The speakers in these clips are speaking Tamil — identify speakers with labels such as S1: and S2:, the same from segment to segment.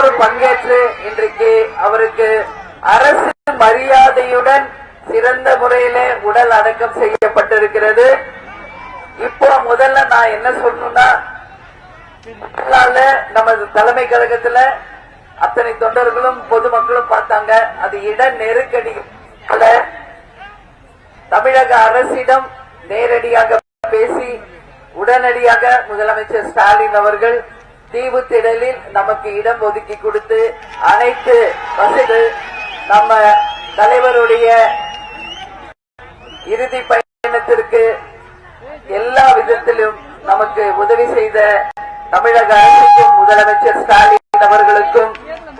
S1: எல்லோரும் பங்கேற்று இன்றைக்கு அவருக்கு அரசு மரியாதையுடன் சிறந்த முறையிலே உடல் அடக்கம் செய்யப்பட்டிருக்கிறது. இப்போ முதல்ல நான் என்ன சொல்லணும்னா நமது தலைமை கழகத்துல அத்தனை தொண்டர்களும் பொதுமக்களும் பார்த்தாங்க. அது இட நெருக்கடி. தமிழக அரசிடம் நேரடியாக பேசி உடனடியாக முதலமைச்சர் ஸ்டாலின் அவர்கள் தீவு திடலில் நமக்கு இடம் ஒதுக்கி கொடுத்து அனைத்து வசதி நம்ம தலைவருடைய இறுதி பயணத்திற்கு எல்லா விதத்திலும் நமக்கு உதவி செய்த தமிழக அரசுக்கும் முதலமைச்சர் ஸ்டாலின் அவர்களுக்கும்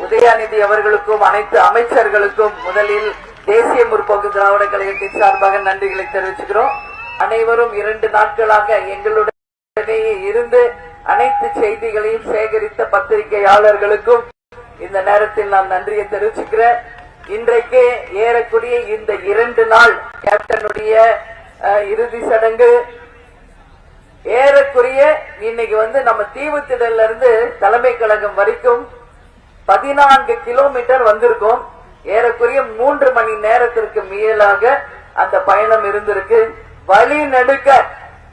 S1: உதயாநிதி அவர்களுக்கும் அனைத்து அமைச்சர்களுக்கும் முதலில் தேசிய முற்போக்கு திராவிட கழகத்தின் சார்பாக நன்றிகளை தெரிவிச்சுக்கிறோம். அனைவரும் இரண்டு நாட்களாக எங்களுடனேயே இருந்து அனைத்து செய்திகளையும் சேகரித்த பத்திரிகையாளர்களுக்கும் இந்த நேரத்தில் நான் நன்றியை தெரிவிச்சுக்கிறேன். இன்றைக்கு ஏறக்கூடிய இந்த இரண்டு நாள் கேப்டனுடைய இறுதி சடங்கு. ஏறக்குரிய இன்னைக்கு வந்து நம்ம தீவுத்திடல்ல இருந்து தலைமை கழகம் வரைக்கும் பதினான்கு கிலோமீட்டர் வந்திருக்கோம். ஏறக்குரிய மூன்று மணி நேரத்திற்கு மேலாக அந்த பயணம் இருந்திருக்கு. வழி நடுக்க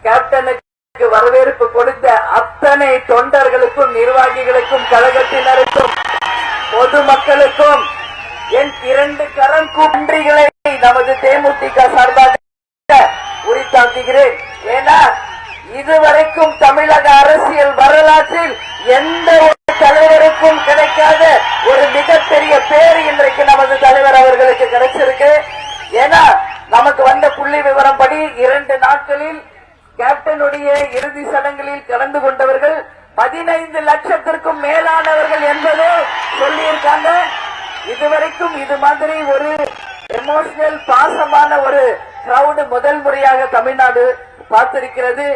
S1: கேப்டனுக்கு வரவேற்பு கொடுத்த அத்தனை தொண்டர்களுக்கும் நிர்வாகிகளுக்கும் கழகத்தினருக்கும் பொதுமக்களுக்கும் என் இரண்டு கரம் குன்றிகளை நமது தேமுதிக சார்பாக உரித்தாக்குகிறேன். ஏன்னா இதுவரைக்கும் தமிழக அரசியல் வரலாற்றில் எந்த ஒரு தலைவருக்கும் கிடைக்காத ஒரு மிகப்பெரிய பேர் இன்றைக்கு நமது தலைவர் அவர்களுக்கு கிடைச்சிருக்கு. ஏன்னா நமக்கு வந்த புள்ளி விவரம் படி இரண்டு நாட்களில் கேப்டனுடைய இறுதி சடங்குகளில் கலந்து கொண்டவர்கள் பதினைந்து லட்சத்திற்கும் மேலானவர்கள் என்பது சொல்லியிருக்காங்க. இதுவரைக்கும் இது மாதிரி ஒரு எமோஷனல் பாசமான ஒரு கிரவுட் முதல் முறையாக தமிழ்நாடு பார்த்திருக்கிறது.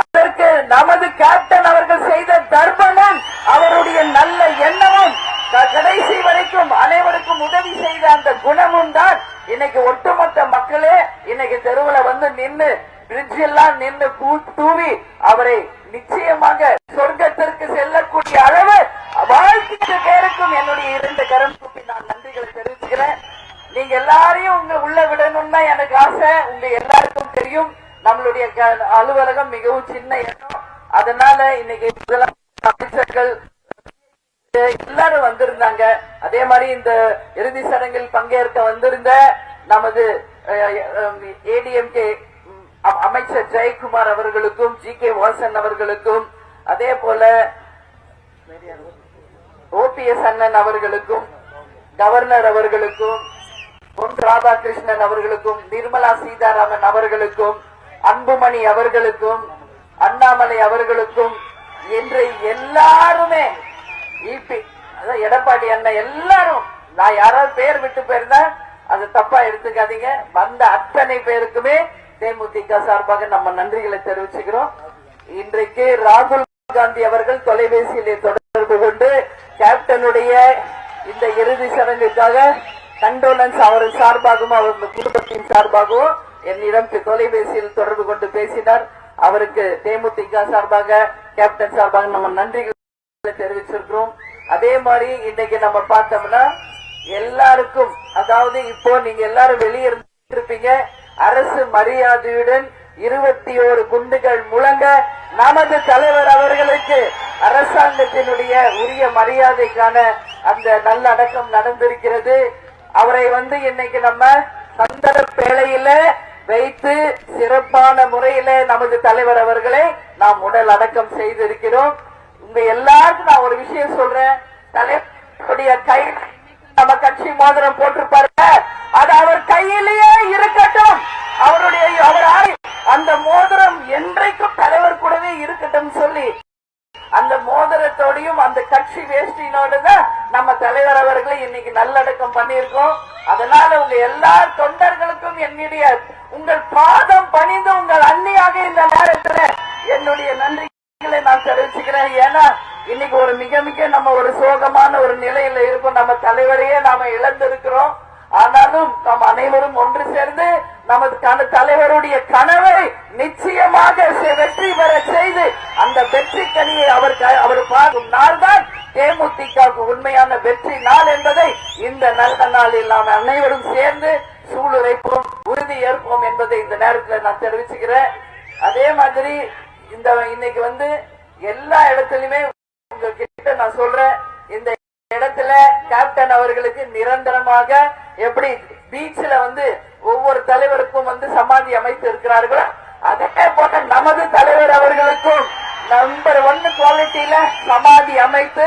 S1: அதற்கு நமது கேப்டன் அவர்கள் செய்த தர்மமும் அவருடைய நல்ல எண்ணமும் கடைசி வரைக்கும் அனைவருக்கும் உதவி செய்த அந்த குணமும் தான் இன்னைக்கு ஒட்டுமொத்த மக்களே இன்னைக்கு தெருவுல வந்து நின்னு பிரிட்ஜ் எல்லாம் நின்று தூவி அவரை நிச்சயமாக சொர்க்கத்திற்கு செல்லக்கூடிய அளவு வாழ்க்கைக்கு பேருக்கும் என்னுடைய இரண்டு கரம் கூப்பி நான் நன்றிகளை தெரிவிச்சுக்கிறேன். நீங்க எல்லாரையும் உங்க உள்ள விடணும்னா எனக்கு ஆசை. உங்க எல்லாருக்கும் தெரியும். நம்மளுடைய அலுவலகம் மிகவும் சின்ன இடம். அதனால இன்னைக்கு அமைச்சர்கள் எல்லாரும் வந்திருந்தாங்க. அதே மாதிரி இந்த இறுதி சடங்கில் பங்கேற்க வந்திருந்த நமது ஏடிஎம்கே அமைச்சர் ஜெயக்குமார் அவர்களுக்கும் ஜி கே வாசன் அவர்களுக்கும் அதே போல ஓபிஎஸ் அண்ணன் அவர்களுக்கும் கவர்னர் அவர்களுக்கும் பொன் ராதாகிருஷ்ணன் அவர்களுக்கும் நிர்மலா சீதாராமன் அவர்களுக்கும் அன்புமணி அவர்களுக்கும் அண்ணாமலை அவர்களுக்கும் என்று எல்லாருமே இபி எடப்பாடி அண்ணன் எல்லாரும் நான் யாராவது பேர் விட்டு போயிருந்தா அது தப்பா எடுத்துக்காதீங்க. வந்த அத்தனை பேருக்குமே தேமுதிக சார்பாக நம்ம நன்றிகளை தெரிவிச்சுக்கிறோம். இன்றைக்கு ராகுல் காந்தி அவர்கள் தொலைபேசியிலே தொடர்பு கொண்டு கேப்டனுடைய இந்த இறுதி சடங்குக்காக கண்டோலன்ஸ் அவரின் சார்பாகவும் அவர் குடும்பத்தின் சார்பாகவும் என்னிடம் தொலைபேசியில் தொடர்பு கொண்டு பேசினார். அவருக்கு தேமுதிக சார்பாக கேப்டன் சார்பாக நம்ம நன்றிகளை தெரிவிச்சிருக்கிறோம். அதே மாதிரி இன்னைக்கு நம்ம பார்த்தோம்னா எல்லாருக்கும் அதாவது இப்போ நீங்க எல்லாரும் வெளியே இருந்திருப்பீங்க. அரசு மரியாதையுடன் இருபத்தி ஓரு குண்டுகள் முழங்க நமது தலைவர் அவர்களுக்கு அரசாங்கத்தினுடைய உரிய மரியாதைக்கான அந்த நல்ல அடக்கம் நடந்திருக்கிறது. அவரை வந்து இன்னைக்கு நம்ம சந்தர வைத்து சிறப்பான முறையில நமது தலைவர் அவர்களை நாம் உடல் அடக்கம் செய்திருக்கிறோம். உங்க எல்லாருக்கும் நான் ஒரு விஷயம் சொல்றேன். தலைவருடைய கை நம்ம கட்சி மோதிரம் போட்டிருப்பாரு அது அவர் கையிலேயே இருக்கட்டும் அவருடைய அவர் ஆய்- அந்த மோதிரம் என்றைக்கும் தலைவர் கூடவே இருக்கட்டும் சொல்லி அந்த மோதிரத்தோடையும் அந்த கட்சி வேஷ்டினோட தான் நம்ம தலைவர் அவர்களை இன்னைக்கு நல்லடக்கம் பண்ணியிருக்கோம். அதனால உங்க எல்லா தொண்டர்களுக்கும் என்னுடைய உங்கள் பாதம் பணிந்து உங்கள் அன்னியாக இந்த நேரத்துல என்னுடைய நன்றிகளை நான் தெரிவிச்சுக்கிறேன். ஏன்னா இன்னைக்கு ஒரு மிக மிக நம்ம ஒரு சோகமான ஒரு நிலையில இருக்கும். நம்ம தலைவரையே நாம இழந்திருக்கிறோம். ஆனாலும் நாம் அனைவரும் ஒன்று சேர்ந்து நமது தலைவருடைய கனவை நிச்சயமாக செ- வெற்றி பெற செய்து அந்த வெற்றி கனியை அவர் அவர் பார்க்கும் நாள்தான் தேமுதிகவுக்கு உண்மையான வெற்றி நாள் என்பதை இந்த நல்ல நாளில் நாம் அனைவரும் சேர்ந்து சூளுரைப்போம் உறுதி ஏற்போம் என்பதை இந்த நேரத்தில் நான் தெரிவிச்சுக்கிறேன். அதே மாதிரி இந்த இன்னைக்கு வந்து எல்லா இடத்துலயுமே உங்ககிட்ட நான் சொல்றேன். இந்த இடத்துல கேப்டன் அவர்களுக்கு நிரந்தரமாக எப்படி பீச்ல வந்து ஒவ்வொரு தலைவருக்கும் வந்து சமாதி அமைத்து இருக்கிறார்களோ. அதே போல நமது தலைவர் அவர்களுக்கும் நம்பர் ஒன் குவாலிட்டியில சமாதி அமைத்து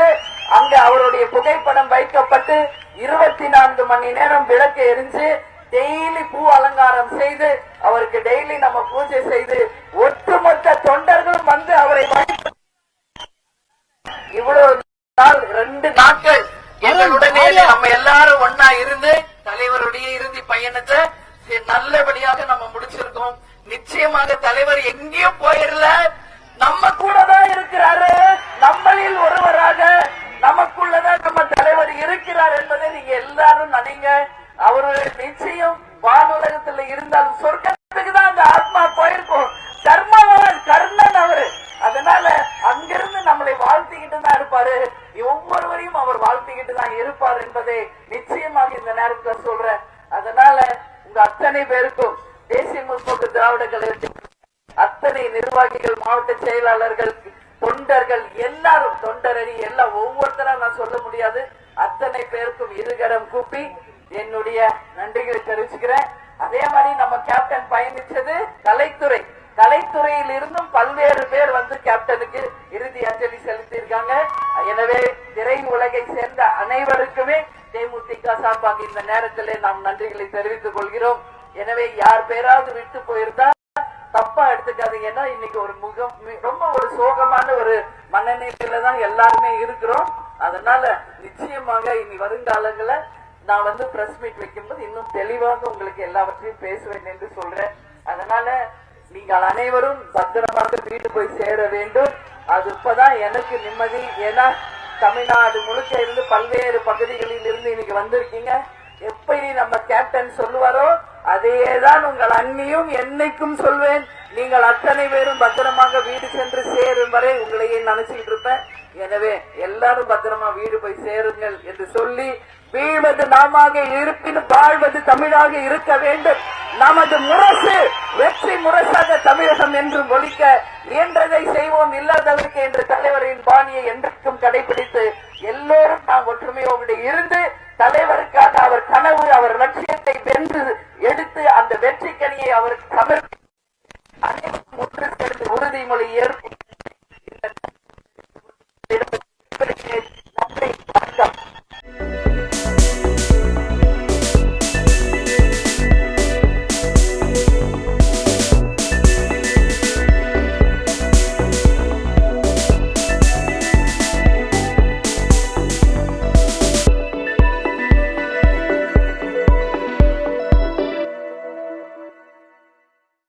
S1: அங்க அவருடைய புகைப்படம் வைக்கப்பட்டு இருபத்தி நான்கு மணி நேரம் விளக்கு எரிஞ்சு டெய்லி பூ அலங்காரம் செய்து அவருக்கு டெய்லி நம்ம பூஜை செய்து ஒட்டுமொத்த தொண்டர்களும் வந்து அவரை இவ்வளவு நாள் ரெண்டு நாட்கள் எங்களுடனே நம்ம எல்லாரும் ஒன்னா இருந்து தலைவருடைய இறுதி பயணத்தை நல்லபடியாக நம்ம முடிச்சிருக்கோம். நிச்சயமாக தலைவர் எங்கேயும் போயிடல. நம்ம கூட தான் இருக்கிறாரு. நம்மளில் ஒருவராக நமக்குள்ளதான் நம்ம தலைவர் இருக்கிறார் என்பதை நீங்க எல்லாரும் நினைங்க அவரு நிச்சயம் வானுலகத்துல இருந்தாலும் சொர்க்கத்துக்கு தான் அந்த ஆத்மா போயிருக்கும் கர்மவன் கர்ணன் அவரு அதனால அங்கிருந்து நம்மளை வாழ்த்திக்கிட்டு தான் இருப்பாரு ஒவ்வொருவரையும் அவர் வாழ்த்திக்கிட்டு தான் இருப்பார் என்பதை நிச்சயமாக இந்த நேரத்தில் சொல்றேன் அதனால உங்க அத்தனை பேருக்கும் தேசிய முற்போக்கு திராவிட கழகத்தில் அத்தனை நிர்வாகிகள் மாவட்ட செயலாளர்கள் தொண்டர்கள் எல்லாரும் தொண்டரணி எல்லாம் ஒவ்வொருத்தரா நான் சொல்ல முடியாது. அத்தனை பேருக்கும் இருகரம் கூப்பி என்னுடைய நன்றிகளை தெரிவிச்சுக்கிறேன். அதே மாதிரி நம்ம கேப்டன் பயணிச்சது கலைத்துறை. கலைத்துறையில் இருந்தும் பல்வேறு பேர் வந்து கேப்டனுக்கு இறுதி அஞ்சலி செலுத்தியிருக்காங்க. எனவே திரை உலகை சேர்ந்த அனைவருக்குமே தேமுதிக சார்பாக இந்த நேரத்திலே நாம் நன்றிகளை தெரிவித்துக் கொள்கிறோம். எனவே யார் பேராவது விட்டு போயிருந்தா தப்பா எடுத்துக்காதீங்கன்னா இன்னைக்கு ஒரு முகம் ரொம்ப ஒரு சோகமான ஒரு மனநிலையில தான் எல்லாருமே இருக்கிறோம். அதனால நிச்சயமாக இனி வருங்காலங்கள நான் வந்து பிரஸ் மீட் வைக்கும்போது இன்னும் தெளிவாக உங்களுக்கு எல்லாவற்றையும் பேசுவேன் என்று சொல்றேன். அதனால நீங்கள் அனைவரும் பத்திரமாக வீடு போய் சேர வேண்டும். அது இப்பதான் எனக்கு நிம்மதி. ஏன்னா தமிழ்நாடு முழுக்க இருந்து பல்வேறு பகுதிகளில் இருந்து இன்னைக்கு வந்திருக்கீங்க. எப்படி நம்ம கேப்டன் சொல்லுவாரோ அதேதான் உங்கள் அண்ணியும் என்னைக்கும் சொல்வேன். நீங்கள் அத்தனை பேரும் பத்திரமாக வீடு சென்று சேரும் வரை உங்களையே நினைச்சுக்கிட்டு இருப்பேன். எனவே எல்லாரும் பத்திரமா வீடு போய் சேருங்கள் என்று சொல்லி வீழ்வது நாமாக இருப்பினும் வாழ்வது தமிழாக இருக்க வேண்டும். நமது முரசு வெற்றி முரசாக தமிழகம் என்று ஒழிக்க இயன்றதை செய்வோம் இல்லாதவருக்கு என்ற தலைவரின் பாணியை என்றைக்கும் கடைபிடித்து எல்லோரும் நாம் ஒற்றுமையோடு இருந்து தலைவருக்காக அவர் கனவு அவர் லட்சியத்தை வென்று எடுத்து அந்த வெற்றி கனியை அவருக்கு சமர்ப்பி அனைவரும் ஒன்று சேர்ந்து உறுதிமொழி ஏற்பு